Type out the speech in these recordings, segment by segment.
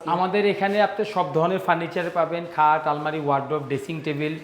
আমাদের এখানে আপনি সব ধরনের ফার্নিচার পাবেন, খাট, আলমারি ওয়ার্ডরোব ড্রেসিং টেবিল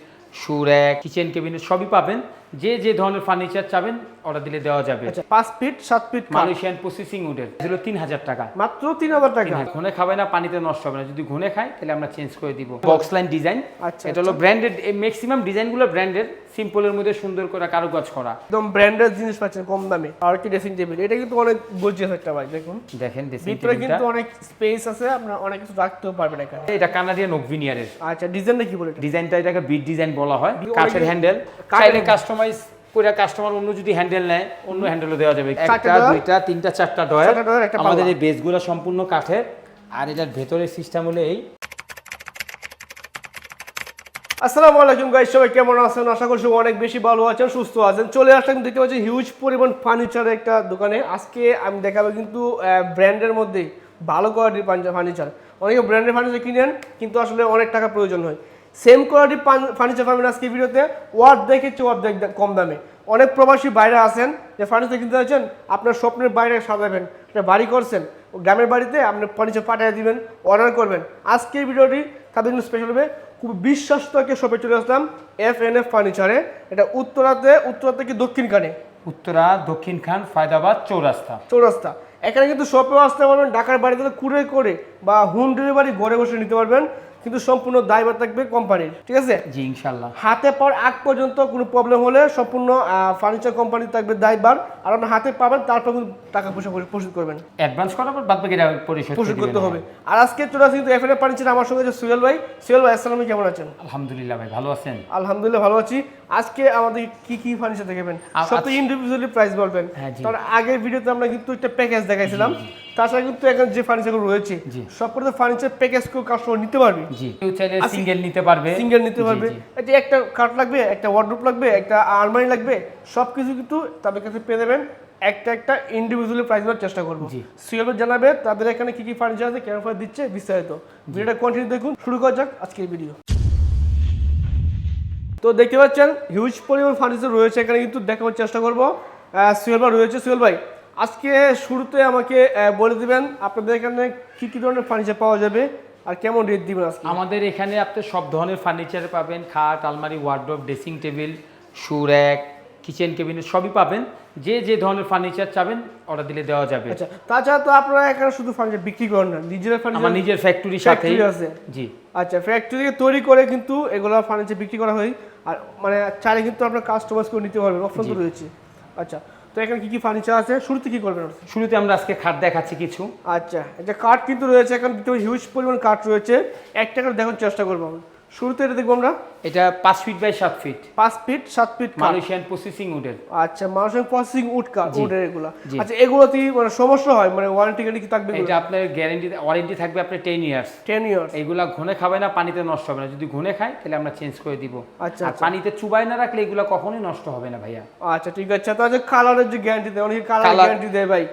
সুর কিচেন কেবিনেট সবই পাবেন। যে যে ধরনের ফার্নিচার চাবেন অর্ডার দিলে দেওয়া যাবে। আচ্ছা পাঁচ ফিট সাত ফিট মালয়েশিয়ান প্রসেসিং উডের এগুলো তিন হাজার টাকা। মাত্র তিন হাজার টাকা। ঘুনে খাবে না পানিতে নষ্ট হবে না। যদি ঘুনে খায় তাহলে আমরা চেঞ্জ করে দিব। বক্স লাইন ডিজাইন আচ্ছা, এটা হলো ব্র্যান্ডেড ম্যাক্সিমাম ডিজাইনগুলো ব্র্যান্ডেড সিম্পলের মধ্যে সুন্দর করে কারুকাজ করা। একদম ব্র্যান্ডেড জিনিস পাচ্ছেন কম দামে। আর কি ড্রেসিং টেবিল এটা কিন্তু অনেক গর্জিয়াস একটা ভাই দেখুন। দেখেন dressing ভিতরে table কিন্তু অনেক স্পেস আছে আপনার অনেক কিছু রাখতেও পারবেন এখানে। এটা কানাডিয়ান ওকভিনিয়ারের আচ্ছা ডিজাইনটা কি বলে? ডিজাইনটা এটাকে বিট ডিজাইন বলা হয়। কাঠের হ্যান্ডেল চাইলে handle। কাস্টমাইজ করে কাস্টমার অন্য যদি হ্যান্ডেল নেয় অন্য হ্যান্ডেলও দেওয়া যাবে। একটা দুইটা তিনটা চারটা ডয়ার আমাদের এই বেসগুলো সম্পূর্ণ কাঠের। আর এটার ভেতরের সিস্টেম হলো এই। আসসালামু আলাইকুম গাইস সবাই কেমন আছেন? আশা করছি অনেক বেশি ভালো আছেন সুস্থ আছেন। চলে আসলাম দেখতে পাচ্ছি হিউজ পরিমাণ ফার্নিচারের একটা দোকানে। আজকে আমি দেখাবো কিন্তু ব্র্যান্ডের মধ্যে ভালো কোয়ালিটির ফার্নিচার অনেকে ব্র্যান্ডের ফার্নিচার কিনেন কিন্তু আসলে অনেক টাকা প্রয়োজন হয়। সেম কোয়ালিটি ফার্নিচার পাবেন আজকে ভিডিওতে। ওয়ার্ড দেখেছে ওয়ার্ড দেখ কম দামে। অনেক প্রবাসী বাইরে আছেন যে ফার্নিচার কিনতে যাচ্ছেন আপনার স্বপ্নের বাইরে সাজাবেন বাড়ি করছেন গ্রামের বাড়িতে আপনি ফার্নিচার পাঠিয়ে দিবেন অর্ডার করবেন। আজকের ভিডিওটি তাদের জন্য স্পেশাল হবে। খুব বিশ্বাসকে শপে চলে আসলাম এফ এন এফ ফার্নিচারে এটা উত্তরাতে উত্তরা থেকে দক্ষিণ কানে উত্তরা দক্ষিণ খান ফায়দাবাদ চৌরাস্তা। চৌরাস্তা। এখানে কিন্তু শপেও আসতে পারবেন ঢাকার বাড়িতে কুড়ে করে বা হোম ডেলিভারি ঘরে বসে নিতে পারবেন। কিন্তু সম্পূর্ণ দায়ভার থাকবে কোম্পানির ঠিক আছে? জি ইনশাল্লাহ। হাতে পাওয়ার আগ পর্যন্ত কোনো প্রবলেম হলে সম্পূর্ণ ফার্নিচার কোম্পানি থাকবে দায়ভার আর আপনার হাতে পাবেন তারপর কিন্তু টাকা পয়সা পরিশোধ করবেন। অ্যাডভান্স করার পর বাদ বাকি পরিশোধ পরিশোধ করতে হবে। আর আজকে চলে আসি কিন্তু এফ এন ফার্নিচার আমার সঙ্গে যে সুয়েল ভাই সুয়েল ভাই আসসালাম কেমন আছেন? আলহামদুলিল্লাহ ভাই ভালো আছেন? আলহামদুলিল্লাহ ভালো আছি। আজকে আমাদের কি কি ফার্নিচার দেখাবেন সব তো ইন্ডিভিজুয়ালি প্রাইস বলবেন। হ্যাঁ। তার আগের ভিডিওতে আমরা কিন্তু একটা প্যাকেজ দেখাইছিলাম। তাছাড়া কিন্তু এখন যে ফার্নিচারগুলো রয়েছে জি। সব করে ফার্নিচার প্যাকেজ কেউ কাস্টমার নিতে পারবে। জি। কেউ চাইলে সিঙ্গেল নিতে পারবে। সিঙ্গেল নিতে পারবে। এটা একটা কাঠ লাগবে একটা ওয়ার্ডরোব লাগবে একটা আলমারি লাগবে সব কিছু কিন্তু তাদের কাছে পেয়ে যাবেন। একটা একটা ইন্ডিভিজুয়ালি প্রাইস দেওয়ার চেষ্টা করব। জি। সিএল জানাবে তাদের এখানে কি কি ফার্নিচার আছে কেন ফার দিচ্ছে বিস্তারিত। ভিডিওটা কন্টিনিউ দেখুন শুরু করা যাক আজকের ভিডিও তো দেখতে পাচ্ছেন হিউজ পরিমাণ ফার্নিচার রয়েছে এখানে কিন্তু দেখানোর চেষ্টা করব। সুয়েল ভাই রয়েছে। সুয়েল ভাই আজকে শুরুতে আমাকে বলে দিবেন আপনাদের এখানে কি কি ধরনের ফার্নিচার পাওয়া যাবে আর কেমন রেট দিবেন আজকে? আমাদের এখানে আপনি সব ধরনের ফার্নিচার পাবেন খাট আলমারি wardrobe dressing table shoe rack kitchen cabinet সবই পাবেন। যে যে ধরনের ফার্নিচার চাবেন অর্ডার দিলে দেওয়া যাবে। আচ্ছা তাছাড়া তো আপনারা এখানে শুধু ফার্নিচার বিক্রি করেন না নিজেরা আমার ফার্নিচার নিজের ফ্যাক্টরির সাথে আছে। জি। আচ্ছা ফ্যাক্টরি তৈরি করে কিন্তু এগুলো ফার্নিচার বিক্রি করা হয়। আর মানে চাইলে কিন্তু আপনার কাস্টমাইজ করে নিতে পারবেন অপশন তো রয়েছে। আচ্ছা তো এখানে কি কি ফার্নিচার আছে? শুরুতে কি করবেন? শুরুতে আমরা আজকে খাট দেখাচ্ছি কিছু। আচ্ছা এটা কাঠ কিন্তু রয়েছে এখন হিউজ পরিমাণ কাঠ রয়েছে। একটা করে দেখার চেষ্টা করব। আমরা শুরুতে এটা দেখব আমরা। এটা feet by feet feet feet Malaysian processing উডের আচ্ছা মানুষের প্রসেসিং উড কাঠ উডের এগুলো। আচ্ছা এগুলোতে মানে সমস্যা হয়? মানে ওয়ারেন্টি গ্যারেন্টি কি থাকবে এটা আপনার গ্যারেন্টি ওয়ারেন্টি থাকবে আপনার ইয়ার্স ইয়ার্স এইগুলা ঘুনে খাবে না পানিতে নষ্ট হবে না। যদি ঘুনে খায় তাহলে আমরা চেঞ্জ করে দিব। আচ্ছা, আর আচ্ছা। পানিতে চুবাই না রাখলে এগুলো কখনোই নষ্ট হবে না ভাইয়া। আচ্ছা ঠিক আছে। তো আচ্ছা কালারের যে গ্যারান্টি দেয় অনেকে কালার গ্যারান্টি দেয় ভাই।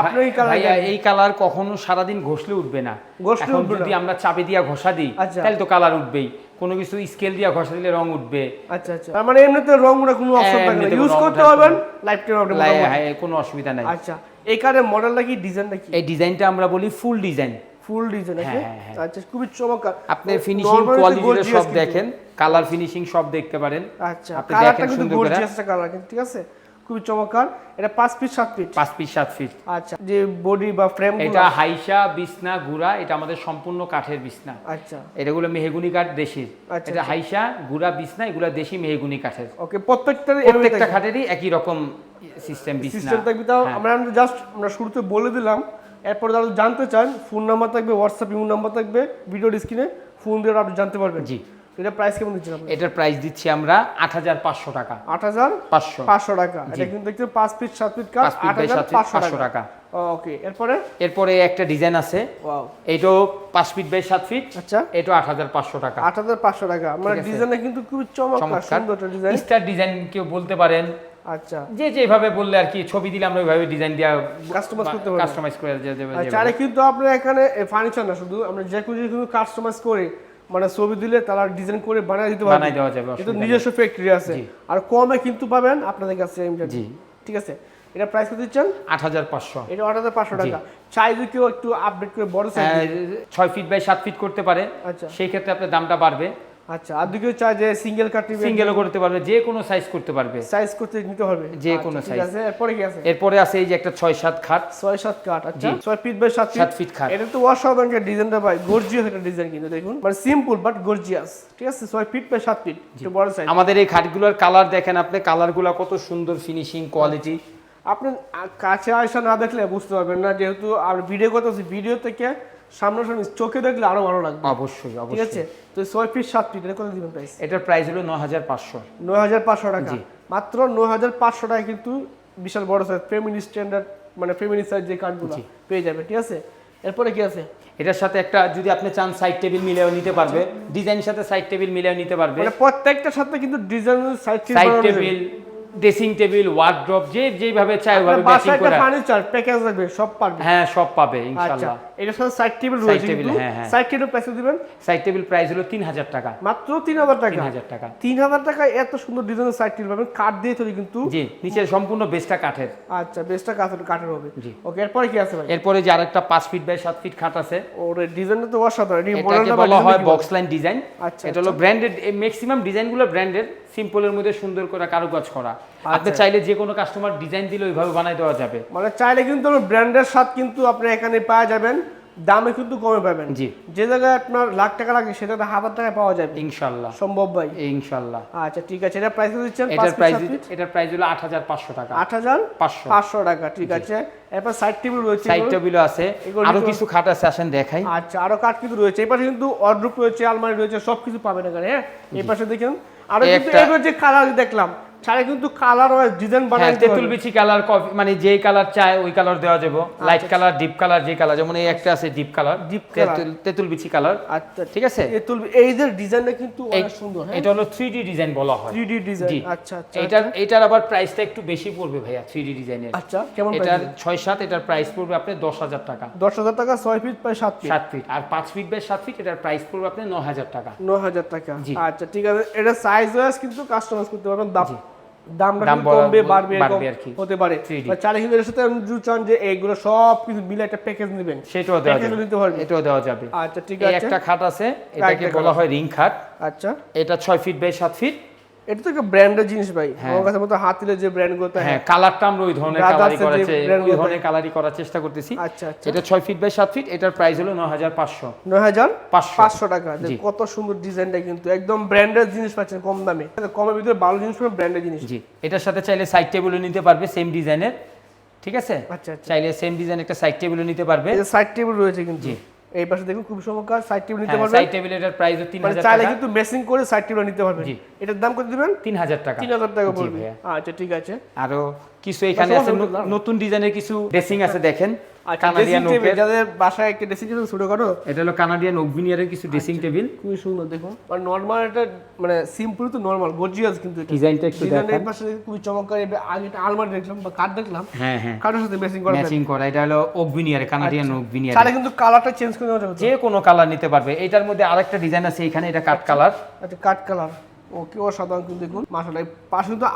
আপনি এই কালার এই কালার কখনো সারাদিন ঘষলে উঠবে না। ঘষলে উঠবে যদি আমরা চাপে দিয়া ঘষা দিই আচ্ছা। তাহলে তো কালার উঠবেই। কোনো কিছু স্কেল দিয়া ঘষা দিলে রং উঠবে। আচ্ছা আচ্ছা। তার মানে এমনিতে রং কোনো অপশন থাকে না ইউজ করতে পারবেন লাইফ টাইম আপনি হ্যাঁ, কোনো অসুবিধা নাই। আচ্ছা এই কারের মডেলটা কি ডিজাইনটা কি? এই ডিজাইনটা আমরা বলি ফুল ডিজাইন ফুল ডিজাইন আছে। আচ্ছা খুবই চমৎকার। আপনি ফিনিশিং কোয়ালিটি সব দেখেন কালার ফিনিশিং সব দেখতে পারেন। আচ্ছা আপনি দেখেন সুন্দর করে। কালার ঠিক আছে? খুবই চমৎকার। এটা পাঁচ ফিট সাত ফিট পাঁচ পিস সাত ফিট আচ্ছা যে বডি বা ফ্রেম এটা হাইসা বিছনা গুড়া এটা আমাদের সম্পূর্ণ কাঠের বিছনা। আচ্ছা। এটাগুলো মেহগুনি কাঠ দেশির আচ্ছা, এটা হাইসা গুড়া বিছনা এগুলো দেশি মেহগুনি কাঠের। ওকে প্রত্যেকটা প্রত্যেকটা খাটেরই একই রকম সিস্টেম বিছনা। সিস্টেম থাকবে তাও হ্যাঁ। আমরা জাস্ট আমরা শুরুতে বলে দিলাম। এরপর যারা জানতে চান ফোন নাম্বার থাকবে হোয়াটসঅ্যাপ ইমো নাম্বার থাকবে ভিডিও স্ক্রিনে ফোন দিয়ে আপনি জানতে পারবেন। জি। এটা প্রাইস কেমন দিচ্ছেন আপনি এটার প্রাইস দিচ্ছি আমরা আট হাজার পাঁচশো টাকা। আট হাজার পাঁচশো? পাঁচশো। টাকা। এটা কিন্তু দেখতে পাঁচ ফিট সাত ফিট পাঁচশো পাঁচশো টাকা। টাকা। ওকে এরপরে? এরপরে একটা ডিজাইন আছে। ওয়াও এইটাও পাঁচ ফিট বাই সাত ফিট আচ্ছা। এটাও আট হাজার পাঁচশো টাকা। আট হাজার পাঁচশো টাকা। মানে ডিজাইনটা কিন্তু খুবই চমৎকার সুন্দর একটা ডিজাইন স্টার ডিজাইন কেউ বলতে পারেন। আচ্ছা। যে যেভাবে বললে আর কি ছবি দিলে আমরা ওইভাবে ডিজাইন করতে পারব। কাস্টমাইজ করে দেওয়া যাবে আচ্ছা কিন্তু এখানে ফার্নিচার না শুধু আমরা যে কোনো কাস্টমাইজ করে। মানে ছবি দিলে তারা ডিজাইন করে বানিয়ে দিতে পারবে। দেওয়া যাবে কিন্তু নিজস্ব ফ্যাক্টরি আছে। আর কমে কিন্তু পাবেন আপনাদের কাছে জি। ঠিক আছে? এটা প্রাইস কত দিচ্ছেন? আট হাজার পাঁচশো। এটা আট হাজার পাঁচশো টাকা। চাই যদি কেউ একটু আপডেট করে বড় সাইজ ছয় ফিট বাই সাত ফিট করতে পারে। আচ্ছা। সেই ক্ষেত্রে আপনার দামটা বাড়বে। আচ্ছা আর চায় যে সিঙ্গেল কাট সিঙ্গেলও করতে পারবে যে কোনো সাইজ করতে পারবে। সাইজ করতে নিতে হবে। যে আচ্ছা, কোনো size। আছে এরপরে কি আছে? এরপরে আছে এই যে একটা ছয় সাত খাট। ছয় সাত কাট আচ্ছা জি। ছয় ফিট বাই সাত ফিট সাত ফিট খাট। এটা তো অসাধারণ একটা ডিজাইনটা ভাই গর্জিয়াস একটা ডিজাইন কিন্তু দেখুন। মানে সিম্পল বাট গর্জিয়াস ঠিক আছে? ছয় ফিট বাই সাত ফিট একটু বড় সাইজ আমাদের এই খাটগুলোর কালার দেখেন আপনি কালারগুলো কত সুন্দর ফিনিশিং কোয়ালিটি আপনি কাছে আসা না দেখলে বুঝতে পারবেন না যেহেতু আর ভিডিও করতেছি ভিডিও থেকে সামনাসামনি চোখে দেখলে আরও ভালো লাগবে। অবশ্যই ঠিক আছে? তো ছয় ফিট সাত ফিট এটা কত দিবেন প্রাইস এটার প্রাইস হলো ন হাজার পাঁচশো। নয় হাজার পাঁচশো টাকা। মাত্র নয় হাজার পাঁচশো টাকা কিন্তু বিশাল বড় সাইজ ফেমিনি স্ট্যান্ডার্ড মানে ফেমিনি সাইজ যে কার্ডগুলো পেয়ে যাবে ঠিক আছে? এরপরে কি আছে? এটার সাথে একটা যদি আপনি চান সাইড টেবিল মিলেও নিতে পারবে। ডিজাইনের সাথে সাইড টেবিল মিলেও নিতে পারবে। মানে প্রত্যেকটার সাথে কিন্তু design side table dressing table wardrobe যে যেভাবে চাই ওইভাবে ম্যাচিং করে। ফার্নিচার প্যাকেজ লাগবে সব পারবে। হ্যাঁ সব পাবে আচ্ছা। ইনশাআল্লাহ। এটার সাথে সাইড টেবিল রয়েছে কিন্তু। সাইড টেবিল প্রাইস দিবেন? সাইড টেবিল প্রাইস হলো তিন হাজার টাকা। মাত্র তিন হাজার টাকা। তিন হাজার টাকা। তিন হাজার টাকা এত সুন্দর ডিজাইনের সাইড টেবিল পাবেন। কাঠ দিয়ে তৈরি কিন্তু। জি নিচের সম্পূর্ণ বেসটা কাঠের। আচ্ছা বেসটা কাঠের কাঠের হবে। জি। ওকে এরপরে কি আছে ভাই? এরপরে যে আরেকটা পাঁচ ফিট বাই সাত ফিট খাট আছে। ওর ডিজাইনটা তো অসাধারণ। এই মডেলটা বলা হয় বক্স লাইন ডিজাইন আচ্ছা, এটা হলো ব্র্যান্ডেড ম্যাক্সিমাম ডিজাইনগুলো ব্র্যান্ডেড সিম্পলের মধ্যে সুন্দর করে কারুকাজ করা। আপনি আচ্ছা। চাইলে যে কোনো কাস্টমার ডিজাইন দিলে ওইভাবে বানাই দেওয়া যাবে। মানে চাইলে কিন্তু ব্র্যান্ডের স্বাদ কিন্তু আপনি এখানে পাওয়া যাবেন দামে কিন্তু কমে পাবেন। জি। যে জায়গায় আপনার লাখ টাকা লাগে সেটাতে হাজার টাকায় পাওয়া যাবে। ইনশাল্লাহ। সম্ভব ভাই। ইনশাল্লাহ। আচ্ছা ঠিক আছে। এটা প্রাইস দিচ্ছেন এটার প্রাইস এটার প্রাইস হলো আট হাজার পাঁচশো টাকা। আট হাজার পাঁচশো। পাঁচশো টাকা ঠিক আছে। এরপর সাইড টেবিল রয়েছে সাইড। টেবিলও আছে। আরও কিছু খাট আছে আসেন দেখাই। আচ্ছা আরও কাঠ কিন্তু রয়েছে। এই পাশে কিন্তু অর্ড্রুপ রয়েছে আলমারি রয়েছে সবকিছু পাবেন এখানে হ্যাঁ? এই পাশে দেখেন। আরও কিন্তু যে কালার দেখলাম সারা কিন্তু কালার ডিজাইন হ্যাঁ বানাই তেঁতুল বিচি কালার মানে যেই কালার চায় ওই কালার দেওয়া যাবে। লাইট আচ্ছা, কালার ডিপ কালার যে কালার যেমন এই একটা আছে ডিপ কালার color। তেঁতুল বিচি কালার আচ্ছা ঠিক আছে? তেঁতুল এই যে ডিজাইনটা কিন্তু অনেক সুন্দর হ্যাঁ? এটা হলো থ্রি ডি ডিজাইন বলা হয়। 3D ডিজাইন আচ্ছা আচ্ছা এটার এটার আবার প্রাইসটা একটু বেশি পড়বে ভাইয়া থ্রি ডি ডিজাইনের আচ্ছা কেমন এটার ছয় সাত এটার প্রাইস পড়বে দশ হাজার টাকা। দশ হাজার টাকা ছয় ফিট প্রায় সাত ফিট সাত ফিট আর পাঁচ ফিট বাই সাত ফিট এটার প্রাইস পড়বে আপনার ন হাজার টাকা। ন হাজার টাকা। আচ্ছা ঠিক আছে। এটা সাইজ ওয়াইজ কিন্তু কাস্টমাইজ করতে পারবেন। দাম। দামটা কমবে বাড়বে বাড়বে আর কি। হতে পারে। 3D বা চাইলে সাথে চান যে এইগুলো সব কিছু মিলে একটা প্যাকেজ নেবেন সেটাও দেওয়া যাবে। নিতে পারবে এটাও দেওয়া যাবে। আচ্ছা ঠিক আছে। একটা খাট আছে এটাকে বলা হয় রিং খাট। আচ্ছা। এটা ছয় ফিট বাই সাত ফিট। এটা তো একটা ব্র্যান্ডের জিনিস ভাই। হ্যাঁ। আমার কাছে মতো হাতিলে যে ব্র্যান্ডগুলো হ্যাঁ কালারটা আমরা ওই ধরনের কালারই ওই ধরনের কালারই করার চেষ্টা করতেছি। আচ্ছা আচ্ছা। এটা ফিট বাই ফিট এটার প্রাইস হলো ন হাজার পাঁচশো। নয় হাজার পাঁচশো। পাঁচশো টাকা। কত সুন্দর ডিজাইনটা কিন্তু। একদম ব্র্যান্ডের জিনিস পাচ্ছেন কম দামে। কমের ভিতরে ভালো জিনিস পাবেন ব্র্যান্ডের জিনিস। জি। এটার সাথে চাইলে সাইড টেবিলও নিতে পারবে সেম ডিজাইনের ঠিক আছে? আচ্ছা আচ্ছা। চাইলে সেম ডিজাইন একটা সাইড টেবিলও নিতে পারবে। সাইড টেবিল রয়েছে কিন্তু। জি। এই পাশে দেখুন খুব চমৎকার সাইড টেবিল নিতে পারবেন। সাইড টেবিল এটার প্রাইস তিন মানে হাজার চাইলে টাকা। কিন্তু মেসিং করে সাইড টেবিল নিতে পারবেন। এটার দাম কত দিবেন? তিন হাজার টাকা। তিন হাজার টাকা জি পড়বে। আচ্ছা ঠিক আছে। আরও কিছু এখানে আছে। নতুন ডিজাইনের কিছু ড্রেসিং আছে দেখেন। আচ্ছা কানাডিয়ান টেবিল যাদের বাসায় একটা ড্রেসিং টেবিল ছোট করো। এটা হলো কানাডিয়ান ওকভিনিয়ারের কিছু ড্রেসিং আচ্ছা। টেবিল খুবই সুন্দর দেখুন মানে নর্মাল এটা মানে সিম্পল তো নর্মাল গর্জিয়াস কিন্তু এটা। ডিজাইনটা একটু ডিজাইনের পাশে খুবই চমৎকার আগে একটা আলমারি দেখলাম বা দেখলাম। হ্যাঁ হ্যাঁ। সাথে ম্যাচিং করা ম্যাচিং করা এটা হলো ওকভিনিয়ার কানাডিয়ান ওকভিনিয়ার তাহলে কিন্তু কালারটা চেঞ্জ করে নেওয়া যাবে যে কোনো কালার নিতে পারবে। এটার মধ্যে আরেকটা ডিজাইন আছে এখানে এটা কাট কালার আচ্ছা কাঠ কালার ওকে অসাধারণ কিন্তু দেখুন মাশাআল্লাহ। পাশে কিন্তু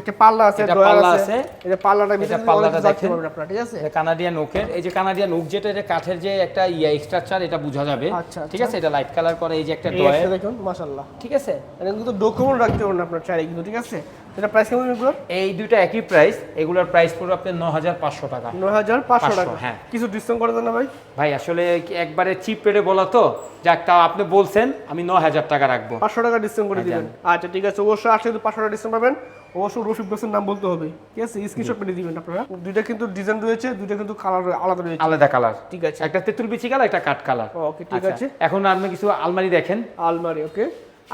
একটা পাল্লা আছে পাল্লা আছে। এটা পাল্লাটা এটা পাল্লাটা দেখেন। আপনারা ঠিক আছে? এটা কানাডিয়ান ওকের এই যে কানাডিয়ান ওক যেটা এটা কাঠের যে একটা ইয়া স্ট্রাকচার এটা বোঝা যাবে। আচ্ছা, ঠিক আছে? এটা লাইট কালার করে এই যে একটা ড্রয়ার। দেখুন মাশাআল্লাহ। ঠিক আছে? এটা কিন্তু ডকুমেন্ট রাখতে পারবেন আপনার চাইলে কিন্তু ঠিক আছে? এটা প্রাইস কেমন এগুলো এই দুইটা একই প্রাইস এগুলোর প্রাইস পড়বে আপনার ন হাজার পাঁচশো টাকা। নয় হাজার পাঁচশো টাকা? হ্যাঁ। কিছু ডিসকাউন্ট করে দেন না ভাই? ভাই আসলে একবারে চিপ রেটে বলা তো? যাক তাও আপনি বলছেন আমি ন হাজার টাকা রাখব। পাঁচশো টাকা ডিসকাউন্ট করে হ্যাঁ, দিবেন। আচ্ছা ঠিক আছে। অবশ্যই আসলে কিন্তু পাঁচশো টাকা ডিসকাউন্ট পাবেন। অবশ্যই রফিক বসের নাম বলতে হবে। ঠিক আছে? স্ক্রিনশট পেয়ে দিবেন আপনারা। দুইটা কিন্তু ডিজাইন রয়েছে দুইটা কিন্তু কালার আলাদা রয়েছে। আলাদা কালার ঠিক আছে। একটা তেঁতুল বিচি কালার একটা কাঠ কালার ওকে ঠিক আছে। এখন আপনি কিছু আলমারি দেখেন। আলমারি ওকে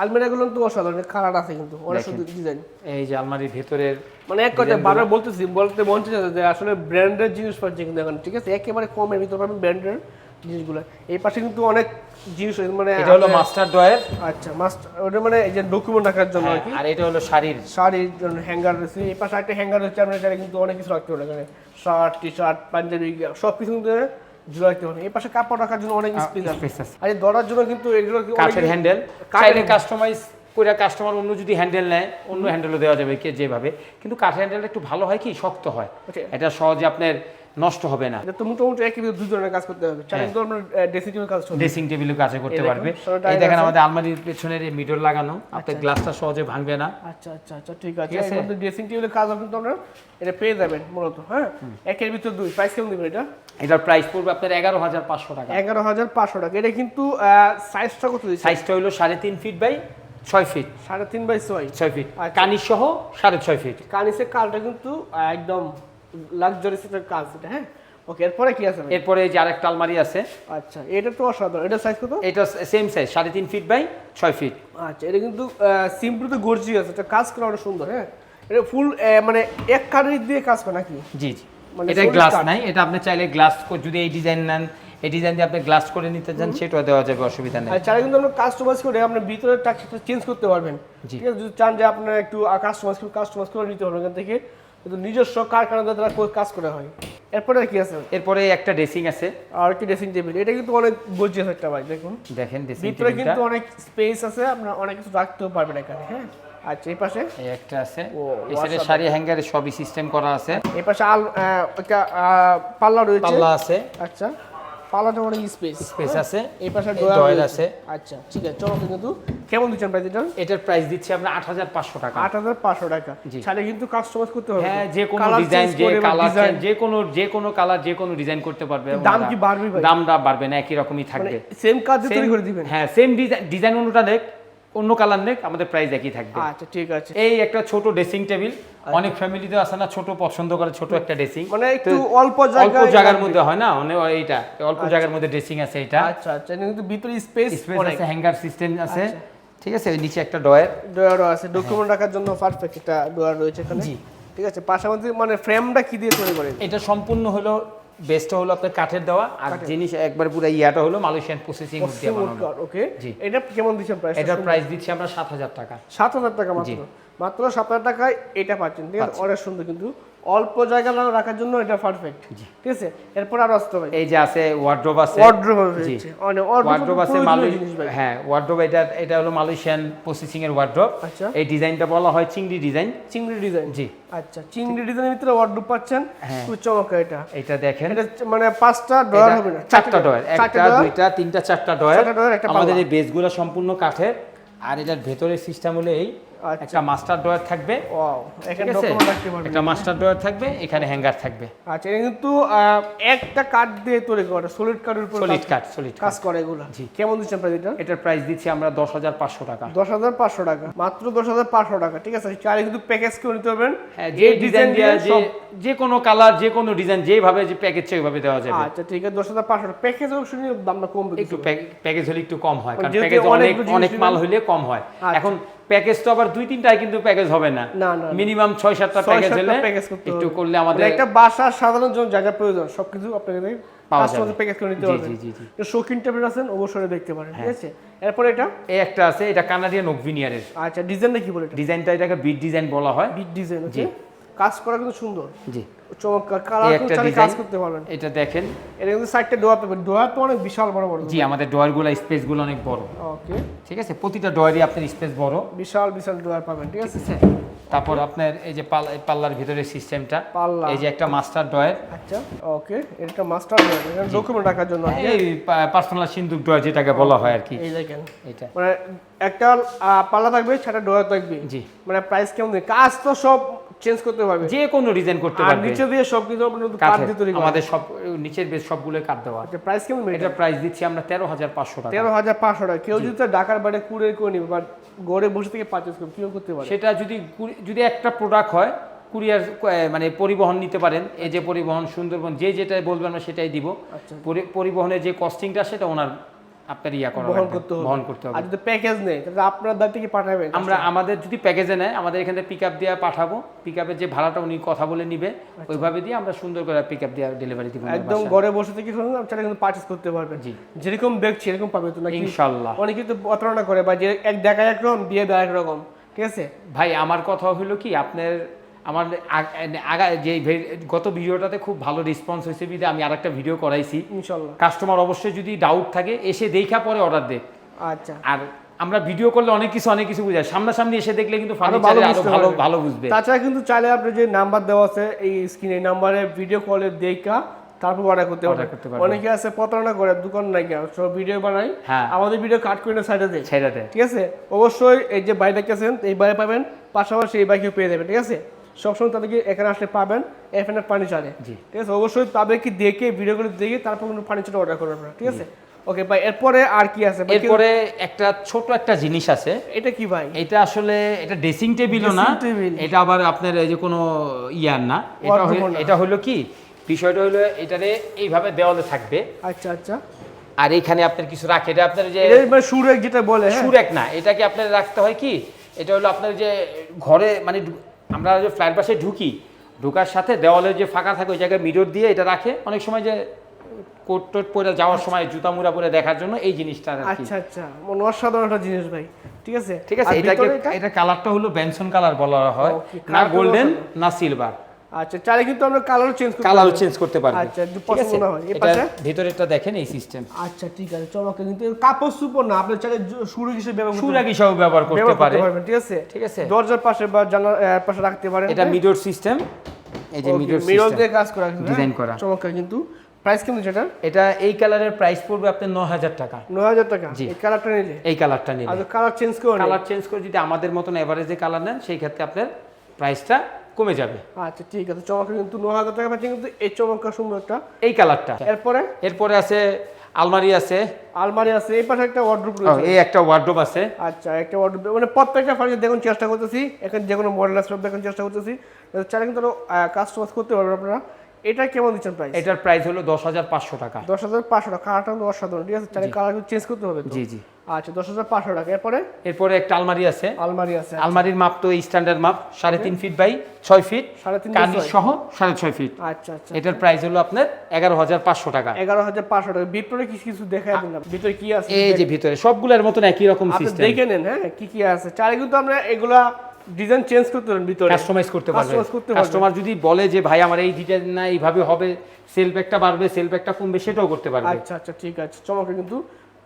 আলমারিগুলো তো অসাধারণ কালার আছে কিন্তু অনেক সুন্দর ডিজাইন এই যে আলমারির ভেতরের মানে এক কথা বারবার বলতেছি বলতে মন চাইছে যে আসলে ব্র্যান্ডের জিনিস পাচ্ছে কিন্তু এখন ঠিক আছে? একেবারে কমের ভিতরে পাবেন ব্র্যান্ডের জিনিসগুলো। এই পাশে কিন্তু অনেক জিনিস মানে এটা হলো মাস্টার ড্রয়ার আচ্ছা মাস্ট ওটা মানে এই যে ডকুমেন্ট রাখার জন্য আর কি। আর এটা হলো শাড়ির। শাড়ির জন্য হ্যাঙ্গার রয়েছে। এই পাশে একটা হ্যাঙ্গার আপনার চাইলে কিন্তু অনেক কিছু রাখতে এখানে শার্ট টি শার্ট পাঞ্জাবি সব কিছু কিন্তু ঝুলে রাখতে পারেন এই পাশে কাপড় রাখার জন্য অনেক স্পেস আছে। আর এই দরার জন্য কিন্তু এগুলো কাঠের হ্যান্ডেল চাইলে কাস্টমাইজ করে কাস্টমার অন্য যদি হ্যান্ডেল নেয় অন্য হ্যান্ডেলও দেওয়া যাবে কে যেভাবে। কিন্তু কাঠের হ্যান্ডেলটা একটু ভালো হয় কি? শক্ত হয়। এটা সহজে আপনার নষ্ট হবে না। তো মোটামুটি একই দুই ধরনের কাজ করতে হবে। চাইলে। কিন্তু ড্রেসিং টেবিল কাজ চলবে ড্রেসিং টেবিলও কাছে করতে পারবে। এই দেখেন আমাদের আলমারির পেছনের এই মিডর লাগানো। আপনার গ্লাসটা সহজে ভাঙবে না। আচ্ছা আচ্ছা আচ্ছা ঠিক আছে। আছে? মধ্যে ড্রেসিং টেবিলের কাজও কিন্তু আপনার এটা পেয়ে যাবেন মূলত হ্যাঁ? একের ভিতর দুই। প্রাইস কেমন দিবেন এটা? এটার প্রাইস পড়বে আপনার এগারো হাজার পাঁচশো টাকা। এগারো হাজার পাঁচশো টাকা। এটা কিন্তু সাইজটা কত সাইজটা হলো সাড়ে তিন ফিট বাই ছয় ফিট সাড়ে তিন বাই ছয়। ছয় ফিট আচ্ছা। কানির সহ সাড়ে ছয় ফিট কানিসের কালটা কিন্তু একদম লাক্সারি সেটের কাজ এটা হ্যাঁ? ওকে এরপরে কি আছে? এরপরে এই যে আরেকটা আলমারি আছে। আচ্ছা এটা তো অসাধারণ। এটা সাইজ কত? এটা সেম সাইজ সাড়ে তিন ফিট বাই ছয় ফিট আচ্ছা এটা কিন্তু সিম্পল তো গর্জিয়াস এটা কাজ করা অনেক সুন্দর হ্যাঁ? এটা ফুল মানে এক কাঠের দিয়ে কাজ করে নাকি? জি জি। মানে এটা গ্লাস নাই এটা আপনি চাইলে গ্লাস যদি এই ডিজাইন নেন এই ডিজাইন দিয়ে আপনি গ্লাস করে নিতে চান সেটাও দেওয়া যাবে অসুবিধা নেই। চাইলে কিন্তু আপনার কাস্টমাইজ করে ভিতরের টাকটা চেঞ্জ করতে পারবেন। ঠিক আছে যদি চান যে আপনার একটু কাস্টমাইজ কাস্টমাইজ করে নিতে পারবেন এখান থেকে। কিন্তু নিজস্ব কারখানা তারা কাজ করা হয়। এরপরে কি আছে? এরপরে একটা ড্রেসিং আছে। আর কি ড্রেসিং টেবিল এটা কিন্তু অনেক গর্জিয়াস একটা ভাই দেখুন। দেখেন ড্রেসিং ভিতরে কিন্তু অনেক স্পেস আছে আপনারা অনেক কিছু রাখতেও পারবেন এখানে হ্যাঁ? আচ্ছা এই পাশে? এই একটা আছে। সাইডে শাড়ি হ্যাঙ্গারে সবই সিস্টেম করা আছে। এই পাশে আল একটা পাল্লা রয়েছে। পাল্লা আছে। আচ্ছা। পাল্লাটা অনেক স্পেস স্পেস আছে। এই পাশে আছে। আচ্ছা ঠিক আছে চলো কিন্তু কেমন দিচ্ছেন প্রাইস এটা এটার প্রাইস দিচ্ছি আমরা আট হাজার পাঁচশো টাকা। আট হাজার পাঁচশো টাকা। জি। ছাড়ে কিন্তু কাস্টমাইজ করতে হবে। হ্যাঁ যে কোনো ডিজাইন যে কালার যে কোনো যে কোনো কালার যে কোনো ডিজাইন করতে পারবে। দাম কি বাড়বে ভাই? দামটা বাড়বে না একই রকমই মানে থাকবে সেম কাজ তৈরি করে দিবেন। হ্যাঁ সেম ডিজাইন ডিজাইন অনুটা নেক অন্য কালার নেক আমাদের প্রাইস একই থাকবে। আচ্ছা ঠিক আছে। এই একটা ছোট ড্রেসিং টেবিল অনেক ফ্যামিলিতে আছে না ছোট পছন্দ করে ছোট একটা ড্রেসিং মানে একটু অল্প জায়গা অল্প জায়গার মধ্যে হয় না অনেক এইটা অল্প জায়গার মধ্যে ড্রেসিং আছে এটা আচ্ছা আচ্ছা কিন্তু ভিতরে স্পেস স্পেস আছে হ্যাঙ্গার সিস্টেম আছে। আচ্ছা। ঠিক আছে নিচে একটা ডয়ার ডয়ারও আছে ডকুমেন্ট রাখার জন্য পারফেক্ট একটা ডয়ার রয়েছে এখানে। জি। ঠিক আছে পাশাপাশি মানে ফ্রেমটা কি দিয়ে তৈরি করেন? এটা সম্পূর্ণ হলো বেস্টটা হলো আপনার কাঠের দেওয়া আর জিনিস একবার পুরো ইয়াটা হলো মালয়েশিয়ান প্রসেসিং উড দিয়ে বানানো। ওকে জি। এটা কেমন দিচ্ছেন প্রাইস এটার প্রাইস দিচ্ছি আমরা সাত হাজার টাকা। সাত হাজার টাকা মাত্র। মাত্র সাত হাজার টাকায় এটা পাচ্ছেন ঠিক আছে? অনেক সুন্দর কিন্তু। অল্প জায়গা রাখার জন্য এটা পারফেক্ট ঠিক আছে? এরপর আরও আসতে ভাই। এই যে আছে ওয়ার্ড্রোব আছে। ওয়ার্ড্রোব জি। রয়েছে অনেক ওয়ার্ড্রোব আছে মালয় জিনিস ভাই। হ্যাঁ ওয়ার্ড্রোব এটা এটা হলো মালয়েশিয়ান প্রসেসিং এর ওয়ার্ড্রোব আচ্ছা। এই ডিজাইনটা বলা হয় চিংড়ি ডিজাইন। চিংড়ি ডিজাইন। জি। আচ্ছা চিংড়ি ডিজাইনের ভিতরে ওয়ার্ডরোব পাচ্ছেন? হ্যাঁ। খুব চমৎকার এটা। এটা দেখেন। এটা মানে পাঁচটা ডয়ার হবে না? চারটা ডয়ার একটা দুইটা তিনটা চারটা ডয়ার আমাদের। এই বেসগুলো সম্পূর্ণ কাঠের আর এটার ভেতরের সিস্টেম হলো এই। আচ্ছা। একটা মাস্টার ডয়ার থাকবে। একটা মাস্টার ডয়ার থাকবে এখানে হ্যাঙ্গার থাকবে। আচ্ছা কিন্তু একটা কাঠ দিয়ে তৈরি করা সলিড কাঠের উপর সলিড কাঠ সলিড কাজ করে এগুলা। জি। কেমন দিচ্ছেন প্রাইস এটা? এটার প্রাইস দিচ্ছি আমরা দশ হাজার পাঁচশো টাকা। দশ হাজার পাঁচশো টাকা। মাত্র দশ হাজার পাঁচশো টাকা ঠিক আছে? চাইলে কিন্তু প্যাকেজ করে নিতে পারবেন। হ্যাঁ যে ডিজাইন দিয়ে যে যে কোনো কালার যে কোনো ডিজাইন যেভাবে যে প্যাকেজ ওইভাবে দেওয়া যাবে। আচ্ছা ঠিক আছে দশ হাজার পাঁচশো টাকা। প্যাকেজ শুনে দামটা কমবে একটু প্যাকেজ হলে একটু কম হয় কারণ প্যাকেজ অনেক অনেক মাল হলে কম হয়। আচ্ছা। এখন প্যাকেজ তো আবার দুই তিনটায় কিন্তু প্যাকেজ হবে না। মিনিমাম ছয় সাতটা প্যাকেজ হলে একটু করলে মানে আমাদের একটা বাসা সাধারণ যা প্রয়োজন সবকিছু আপনাকে কাস্টমার প্যাকেজ করে নিতে পারবেন। জি, জি, জি। শৌখিন আছেন দেখতে পারেন ঠিক আছে? এরপর এটা? এই একটা আছে এটা কানাডিয়ান ওকভিনিয়ারের আচ্ছা ডিজাইনটা কি বলে ডিজাইনটা এটাকে বিট ডিজাইন বলা হয়। বিট ডিজাইন জি। কাজ করা কিন্তু সুন্দর। জি। চমৎকার কালার কাজ করতে পারবেন। এটা দেখেন। এটা কিন্তু সাইডটা ডোয়ার পাবেন ডোয়ার তো অনেক বিশাল বড় বড়। জি আমাদের ডয়ারগুলো স্পেসগুলো অনেক বড়। ওকে ঠিক আছে? প্রতিটা ডয়ারই আপনার স্পেস বড়। বিশাল বিশাল ডোয়ার পাবেন ঠিক আছে? তারপর আপনার এই যে পাল্লার ভিতরে সিস্টেমটা পাল্লা। এই যে একটা মাস্টার ডয়ার। আচ্ছা ওকে এটা মাস্টার ডোয়ার। ডকুমেন্ট রাখার জন্য এই পার্সোনাল সিন্দুক ডয়ার যেটাকে বলা হয় আর কি। এই দেখেন। এটা মানে একটা পাল্লা থাকবে সেটা ডোয়ার থাকবে। জি। মানে প্রাইস কেমন? কাজ তো সব চেঞ্জ করতে পারবে। যে কোনো ডিজাইন করতে পারবে। আর নিচে দিয়ে সব কিছু কাঠ কাঠের। দিয়ে তৈরি আমাদের সব নিচের বেশ সবগুলো কাঠ দেওয়া। আচ্ছা প্রাইস কেমন এটা প্রাইস দিচ্ছি আমরা তেরো হাজার পাঁচশো টাকা। তেরো হাজার পাঁচশো টাকা। কেউ যদি ঢাকার বাইরে কুড়ে করে নিবে বা গড়ে বসে থেকে পারচেস করবে কেউ করতে পারে? সেটা যদি যদি একটা প্রোডাক্ট হয় কুরিয়ার মানে পরিবহন নিতে পারেন। এই যে পরিবহন সুন্দরবন যে যেটাই বলবেন আমরা সেটাই দিব। আচ্ছা। পরিবহনের যে কস্টিংটা সেটা ওনার আপনার ইয়া করা বহন করতে হবে। বহন করতে হবে। আর যদি প্যাকেজ নেই তাহলে আপনার দায়িত্ব কি পাঠাবেন? আমরা আমাদের যদি প্যাকেজে নেয় আমাদের এখানে পিক আপ দিয়ে পাঠাবো। পিক আপের যে ভাড়াটা উনি কথা বলে নিবে ওইভাবে দিয়ে আমরা সুন্দর করে পিক আপ দিয়ে ডেলিভারি দিব একদম ঘরে বসে থেকে শুনুন আপনারা কিন্তু পারচেস করতে পারবেন। জি। যেরকম দেখছি এরকম পাবে তো নাকি? ইনশাল্লাহ অনেকে তো প্রতারণা করে বা যে এক দেখায় একরকম দিয়ে দেয় একরকম। ঠিক আছে? ভাই আমার কথা হলো কি আপনার আমার আগা যে গত ভিডিওটাতে খুব ভালো রেসপন্স হয়েছে বিধে আমি আরেকটা ভিডিও করাইছি। ইনশাল্লাহ। কাস্টমার অবশ্যই যদি ডাউট থাকে এসে দেখা পরে অর্ডার দে। আচ্ছা। আর আমরা ভিডিও করলে অনেক কিছু অনেক কিছু বুঝায়। সামনাসামনি এসে দেখলে কিন্তু ভালো ফার্নিচারে আরও ভালো ভালো বুঝবে। তাছাড়া কিন্তু চাইলে আপনি যে নাম্বার দেওয়া আছে এই স্ক্রিনে নাম্বারে ভিডিও কলে দেখা তারপর অর্ডার করতে পারবেন। অনেকে আছে প্রতারণা করে দোকান নাই কেন? সব ভিডিও বানাই হ্যাঁ। আমাদের ভিডিও কাট করে সাইডে দেয়। ঠিক আছে? অবশ্যই এই যে বাইরে দেখতেছেন এই বাইরে পাবেন পাশাপাশি এই বাইকেও পেয়ে যাবেন ঠিক আছে? সবসময় তাদেরকে এখানে আসলে পাবেন এর ফার্নিচারে। ঠিক আছে? অবশ্যই তাদেরকে দেখে ভিডিওগুলো দেখে তারপর কোনো ফার্নিচার অর্ডার করবেন আপনারা ঠিক আছে? ওকে ভাই এরপরে আর কি আছে? এরপরে একটা ছোট একটা জিনিস আছে। এটা কি ভাই? এটা আসলে এটা ড্রেসিং টেবিলও না। এটা আবার আপনার এই যে কোনো ইয়ার না। এটা এটা হলো কি? বিষয়টা হলো এটারে এইভাবে দেওয়ালে থাকবে। আচ্ছা আচ্ছা। আর এইখানে আপনার কিছু রাখে। এটা আপনার যে মানে সুর যেটা বলে হ্যাঁ। সুরেক না। এটাকে আপনার রাখতে হয় কি? এটা হলো আপনার যে ঘরে মানে আমরা যে ফ্ল্যাট বাসে ঢুকি ঢুকার সাথে দেওয়ালে যে ফাঁকা থাকে ওই জায়গায় মিরর দিয়ে এটা রাখে। অনেক সময় যে কোট টোট পরে যাওয়ার সময় জুতা মুড়া পরে দেখার জন্য এই জিনিসটা আর আচ্ছা আচ্ছা। মনে অসাধারণ একটা জিনিস ভাই। ঠিক আছে? ঠিক আছে এটাকে এটা? এটা কালারটা হলো বেনসন কালার বলা হয়। না গোল্ডেন না সিলভার আচ্ছা চাইলে কিন্তু আমরা কালার চেঞ্জ করতে কালার চেঞ্জ করতে পারবে। আচ্ছা, ঠিক আছে? হয়। এটা পাশে? ভিতরেরটা দেখেন এই সিস্টেম আচ্ছা ঠিক আছে কিন্তু কাপড় সুপর না আপনি চাইলে হিসেবে ব্যবহার হিসাবে ব্যবহার করতে ঠিক আছে? ঠিক আছে। দরজার পাশে বা জানালার পাশে রাখতে পারেন এটা সিস্টেম এই যে মিরর সিস্টেম দিয়ে কাজ করা Design হ্যাঁ? করা। কিন্তু প্রাইস কিন্তু যেটা এটা এই কালারের প্রাইস পড়বে আপনার ন হাজার টাকা। নয় হাজার টাকা এই কালারটা নিলে? এই কালারটা নিলে। আর কালার চেঞ্জ করে কালার চেঞ্জ করে যদি আমাদের মতন এভারেজে কালার নেন সেই ক্ষেত্রে আপনার প্রাইসটা কমে যাবে। আচ্ছা ঠিক আছে। চমৎকার কিন্তু নয় হাজার টাকা পাচ্ছেন কিন্তু এই চমৎকার সুন্দর একটা এই কালারটা। এরপরে? এরপরে আছে আলমারি আছে। আলমারি আছে এই পাশে একটা ওয়ার্ড্রোব ও, রয়েছে এই একটা ওয়ার্ড্রোব আছে। আচ্ছা একটা অর্ডার মানে প্রত্যেকটা ফার্নিচার দেখুন চেষ্টা করতেছি। এখন যে কোনো মডেল সব দেখুন চেষ্টা করতেছি। চাইলে কিন্তু কাস্টমাইজ করতে পারবেন আপনারা। এটা কেমন দিচ্ছেন প্রাইস এটার প্রাইস হলো দশ হাজার পাঁচশো টাকা। দশ হাজার পাঁচশো টাকা। কালারটা কিন্তু অসাধারণ। ঠিক আছে চাইলে কালার চেঞ্জ করতে হবে জি জি। আচ্ছা দশ হাজার পাঁচশো টাকা। এরপরে? এরপরে একটা আলমারি আছে। আলমারি আছে আলমারির মাপ তো স্ট্যান্ডার্ড মাপ সাড়ে তিন ফিট বাই ছয় ফিট সাড়ে তিন কানি সহ সাড়ে ছয় ফিট আচ্ছা আচ্ছা। এটার প্রাইস হলো আপনার এগারো হাজার পাঁচশো টাকা। এগারো হাজার পাঁচশো টাকা। ভিতরে কিছু কিছু দিলাম? ভিতরে কি আছে? এই যে ভিতরে সবগুলোর মতন একই রকম সিস্টেম দেখে নেন হ্যাঁ কি কি আছে। চাইলে কিন্তু আমরা এগুলা ডিজাইন চেঞ্জ করতে পারেন ভিতরে। কাস্টমাইজ করতে পারবে Customize করতে পারবে। কাস্টমার যদি বলে যে ভাই আমার এই ডিজাইন না এইভাবে হবে সেল ব্যাগটা বাড়বে সেল ব্যাগটা কমবে সেটাও করতে পারবে। আচ্ছা আচ্ছা ঠিক আছে। চমৎকার কিন্তু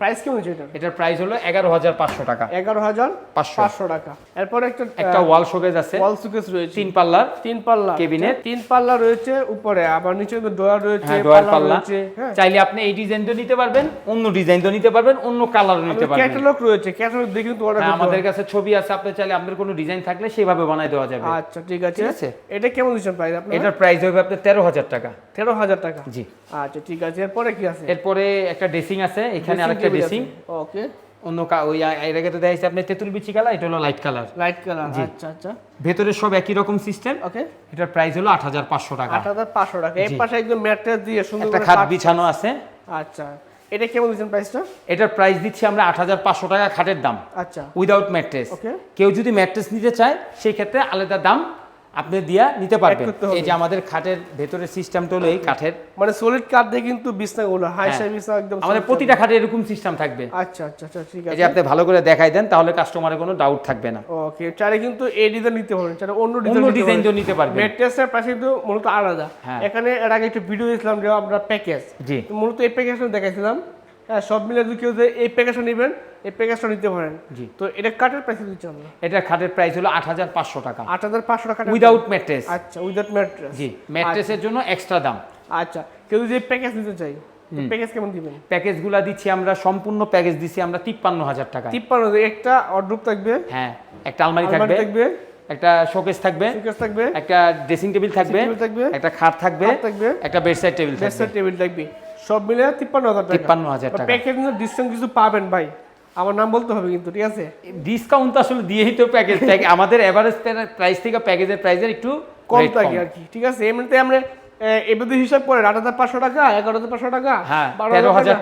প্রাইস কেমন এটা? এটার প্রাইস হলো এগারো হাজার পাঁচশো টাকা। এগারো হাজার পাঁচশো পাঁচশো। টাকা। এরপরে একটা একটা ওয়াল শোকেজ আছে। ওয়াল সুকেস রয়েছে। তিন পাল্লার তিন পাল্লা। Cabinet। তিন পাল্লা রয়েছে উপরে আবার নিচে ডোয়ার রয়েছে হ্যাঁ ডোয়ার পাল্লা। হ্যাঁ। চাইলে আপনি এই ডিজাইন তো নিতে পারবেন অন্য ডিজাইন তো নিতে পারবেন অন্য কালারও নিতে পারবেন। ক্যাটালগ রয়েছে ক্যাটালগ দেখে কিন্তু অর্ডার হ্যাঁ, আমাদের কাছে ছবি আছে আপনি চাইলে আপনার কোনো ডিজাইন থাকলে সেভাবে বানাই দেওয়া যাবে। আচ্ছা ঠিক আছে। ঠিক আছে। এটা কেমন দিচ্ছেন প্রাইস আপনার? এটার প্রাইস হবে আপনার তেরো হাজার টাকা। তেরো হাজার টাকা? জি। আচ্ছা ঠিক আছে। এরপরে কি আছে? এরপরে একটা ড্রেসিং আছে এখানে আরেকটা ড্রেসিং ওকে। অন্য ওই আ- এর আগে তো দেখাইছে আপনার তেঁতুল বিচি কালার এটা হলো লাইট কালার। লাইট কালার আচ্ছা আচ্ছা। ভেতরে সব একই রকম সিস্টেম ওকে। এটার প্রাইস হলো আট হাজার পাঁচশো টাকা। আট হাজার পাঁচশো টাকা। এই পাশে একদম ম্যাট্রেস দিয়ে সুন্দর একটা খাট বিছানো আছে। আচ্ছা। এটা কেমন দিচ্ছেন প্রাইসটা এটার প্রাইস দিচ্ছি আমরা আট হাজার পাঁচশো টাকা খাটের দাম। আচ্ছা। Without mattress okay. কেউ যদি ম্যাট্রেস নিতে চায় সেই ক্ষেত্রে আলাদা দাম আপনি দিয়া নিতে পারবেন। এই যে আমাদের খাটের ভেতরের সিস্টেমটা হলো এই কাঠের। মানে সলিড কাঠ দিয়ে কিন্তু বিছনাগুলো হাই হ্যাঁ। সাই বিছনা একদম আমাদের প্রতিটা খাটে এরকম সিস্টেম থাকবে। আচ্ছা আচ্ছা আচ্ছা ঠিক আছে। এই যে আপনি ভালো করে দেখাই দেন তাহলে কাস্টমারের কোনো ডাউট থাকবে না। ওকে চাইলে কিন্তু এই ডিজাইন নিতে পারেন চাইলে অন্য ডিজাইন অন্য ডিজাইন তো নিতে পারবেন। মেট্রেসের পাশে কিন্তু মূলত আলাদা। হ্যাঁ। এখানে এর আগে একটু ভিডিও দিয়েছিলাম যে আমরা প্যাকেজ জি। মূলত এই প্যাকেজটা দেখাইছিলাম। হ্যাঁ সব মিলে যদি কেউ এই প্যাকেজটা নেবেন এই প্যাকেজটা নিতে পারেন। জি। তো এটা কাঠের প্রাইস দিচ্ছি আমরা। এটা খাটের প্রাইস হলো আট হাজার পাঁচশো টাকা। আট হাজার পাঁচশো টাকা। উইদাউট ম্যাট্রেস আচ্ছা উইদাউট ম্যাট্রেস জি ম্যাট্রেসের জন্য এক্সট্রা দাম। আচ্ছা কেউ যদি প্যাকেজ নিতে চাই প্যাকেজ কেমন দিবেন? প্যাকেজগুলা দিচ্ছি আমরা সম্পূর্ণ প্যাকেজ দিচ্ছি আমরা তিপ্পান্ন হাজার টাকা তিপ্পান্ন একটা অর্ড্রুপ থাকবে। হ্যাঁ একটা আলমারি থাকবে। থাকবে। একটা শোকেস থাকবে। সুকেস থাকবে। একটা ড্রেসিং টেবিল থাকবে। থাকবে। একটা খাট থাকবে। থাকবে। একটা বেডসাইড টেবিল থাকবে। বেস্টার টেবিল থাকবে। সব মিলে তিপ্পান্ন হাজার তিপ্পান্ন হাজার টাকা। প্যাকেজ ডিসকাউন্ট কিছু পাবেন ভাই। আমার নাম বলতে হবে কিন্তু ঠিক আছে? ডিসকাউন্ট তো আসলে দিয়েই তো প্যাকেজ আমাদের এভারেজ প্রাইস থেকে প্যাকেজের প্রাইসের একটু কম থাকে আর কি ঠিক আছে? এমনিতে আমরা এবারে হিসাব করে আট হাজার পাঁচশো টাকা এগারো হাজার পাঁচশো টাকা হ্যাঁ তেরো হাজার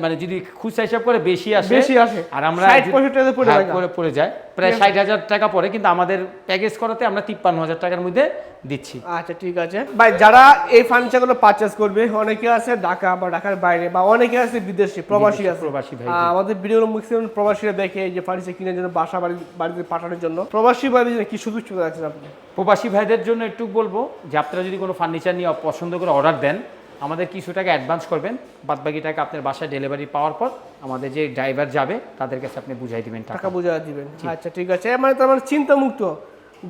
মানে যদি খুচরা হিসাব করে বেশি আসে বেশি আসে। আর আমরা পড়ে হ্যাঁ, যায়। পড়ে- যায়। প্রায় ষাট হাজার টাকা পড়ে কিন্তু আমাদের প্যাকেজ করাতে আমরা তিপ্পান্ন হাজার টাকার মধ্যে দিচ্ছি। আচ্ছা ঠিক আছে। ভাই যারা এই ফার্নিচারগুলো পারচেস করবে অনেকে আছে ঢাকা বা ঢাকার বাইরে বা অনেকে আছে বিদেশি প্রবাসী আছে। প্রবাসী ভাই, আমাদের ভিডিওর ম্যাক্সিমাম প্রবাসীরা দেখে যে ফার্নিচার কেনার জন্য বাসা বাড়ি বাড়িতে পাঠানোর জন্য। প্রবাসী বাড়ির কি সুযোগ সুবিধা আছে আপনি প্রবাসী ভাইদের জন্য একটু বলব যে আপনারা যদি কোনো ফার্নিচার নিয়ে পছন্দ করে অর্ডার দেন আমাদের কিছু টাকা অ্যাডভান্স করবেন বাদবাকি টাকা আপনার বাসায় ডেলিভারি পাওয়ার পর আমাদের যে ড্রাইভার যাবে তাদের কাছে আপনি বুঝাই দিবেন টাকা। বুঝাই বুঝা দিবেন আচ্ছা ঠিক আছে। মানে তার আমার চিন্তা মুক্ত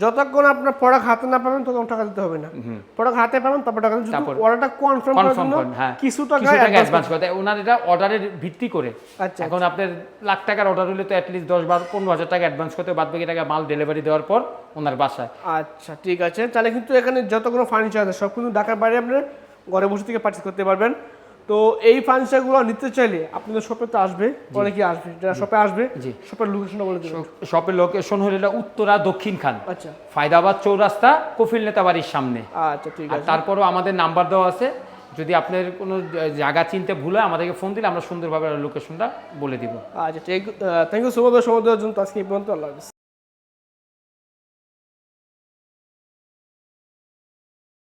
যতক্ষণ আপনার প্রোডাক্ট হাতে না পাবেন ততক্ষণ টাকা দিতে হবে না। প্রোডাক্ট হাতে পাবেন তারপর টাকা দিতে তারপর অর্ডারটা কনফার্ম করার জন্য কিছু টাকা অ্যাডভান্স করতে ওনার এটা অর্ডারের ভিত্তি করে। আচ্ছা এখন আপনার লাখ টাকার অর্ডার হলে তো অ্যাটলিস্ট দশ বার পনেরো হাজার টাকা অ্যাডভান্স করতে বাদ বাকি টাকা মাল ডেলিভারি দেওয়ার পর ওনার বাসায়। আচ্ছা ঠিক আছে। তাহলে কিন্তু এখানে যতগুলো ফার্নিচার আছে সব কিন্তু ঢাকার বাইরে আপনি ঘরে বসে থেকে পার্চেস করতে পারবেন। তো এই ফার্নিচারগুলো নিতে চাইলে আপনাদের শপে তো আসবে অনেকে আসবে? যারা শপে আসবে শপের লোকেশনটা বলে দেবেন শপের লোকেশন হলো এটা উত্তরা দক্ষিণ খান। আচ্ছা। ফায়দাবাদ চৌরাস্তা কফিল নেতা বাড়ির সামনে। আচ্ছা ঠিক আছে। তারপরও আমাদের নাম্বার দেওয়া আছে। যদি আপনার কোনো জায়গা চিনতে ভুল হয় আমাদেরকে ফোন দিলে আমরা সুন্দরভাবে লোকেশনটা বলে দিব। আচ্ছা থ্যাংক ইউ সো মাচ সময় দেওয়ার জন্য আজকে এই পর্যন্ত আল্লাহ হাফিজ।